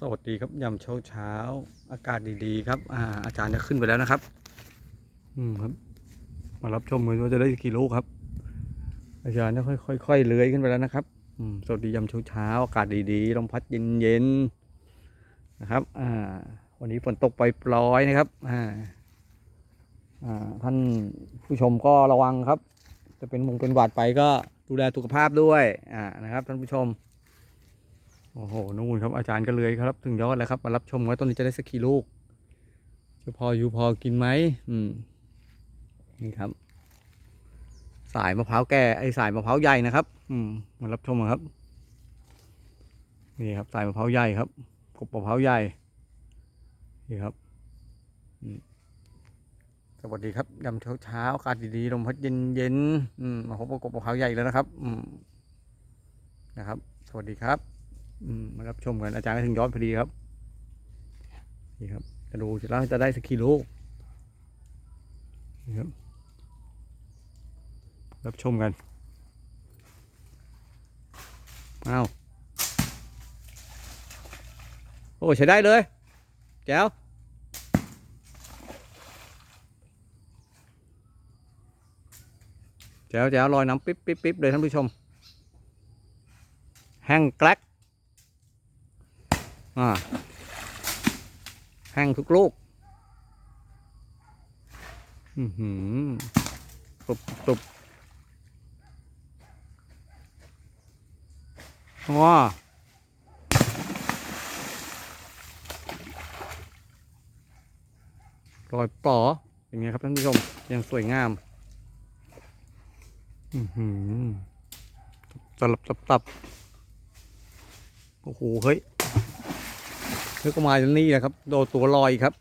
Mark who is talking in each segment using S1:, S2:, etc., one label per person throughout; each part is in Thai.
S1: สวัสดีครับยามเช้าเช้า อากาศดีๆ ครับ อ่า อาจารย์จะขึ้นไปแล้วนะครับ อืมครับ มารับชมกันว่าจะได้กี่ลูกครับ อาจารย์จะค่อยๆค่อยๆเลื้อยขึ้นไปแล้วนะครับ อืมสวัสดียามเช้าเช้าอากาศดีๆลมพัดเย็นๆนะครับ อ่า วันนี้ฝนตกไปปล่อยนะครับ อ่า อ่า ท่านผู้ชมก็ระวังครับ จะเป็นมงเป็นหวัดไปก็ดูแลสุขภาพด้วย อ่า นะครับท่านผู้ชม โอ้โห นู่นครับอาจารย์ก็เลยครับ ถึงยอดแล้วครับ มารับชมว่าต้นนี้จะได้สักกี่ลูก จะพออยู่พอกินไหมอืม นี่ครับ สายมะพร้าวแก่ไอ้สายมะพร้าวใหญ่นะครับ อืม มารับชมครับ นี่ครับ สายมะพร้าวใหญ่ครับกบมะพร้าวใหญ่ นี่ครับ สวัสดีครับยามเช้าเช้าอากาศดีๆลมพัดเย็นเย็นๆอืมมาพบกับกบมะพร้าวใหญ่แล้วนะครับ อืม นะครับ สวัสดีครับ มารับชมกันอาจารย์ก็ถึงย้อนพอดีครับนี่ครับจะดูจะแล้วจะได้สักกี่ลูกนี่ครับ รับชมกันอ้าวโอ้ใช้ได้เลยแจ๋วแจ๋วแจ๋วลอยน้ำปิ๊บปิ๊บปิ๊บเลยท่านผู้ชม แห้งแกลก อ่าแห้งทุกลูกอือหือตุบตุบว้ารอยปอเป็นไงครับท่านผู้ชมยังสวยงามอือหือตับตับตับโอ้โห เฮ้ย เฮ้วก็มาจากนี่แหละครับ โดนตัวลอยครับ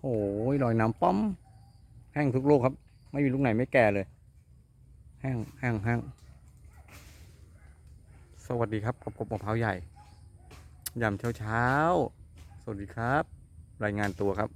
S1: โอ้ยลอยน้ำป้อม แห้งทุกลูกครับ ไม่มีลูกไหนไม่แก่เลย แห้งแห้งแห้งสวัสดีครับกับกบมะพร้าวใหญ่ยามเช้าเช้า สวัสดีครับ รายงานตัวครับ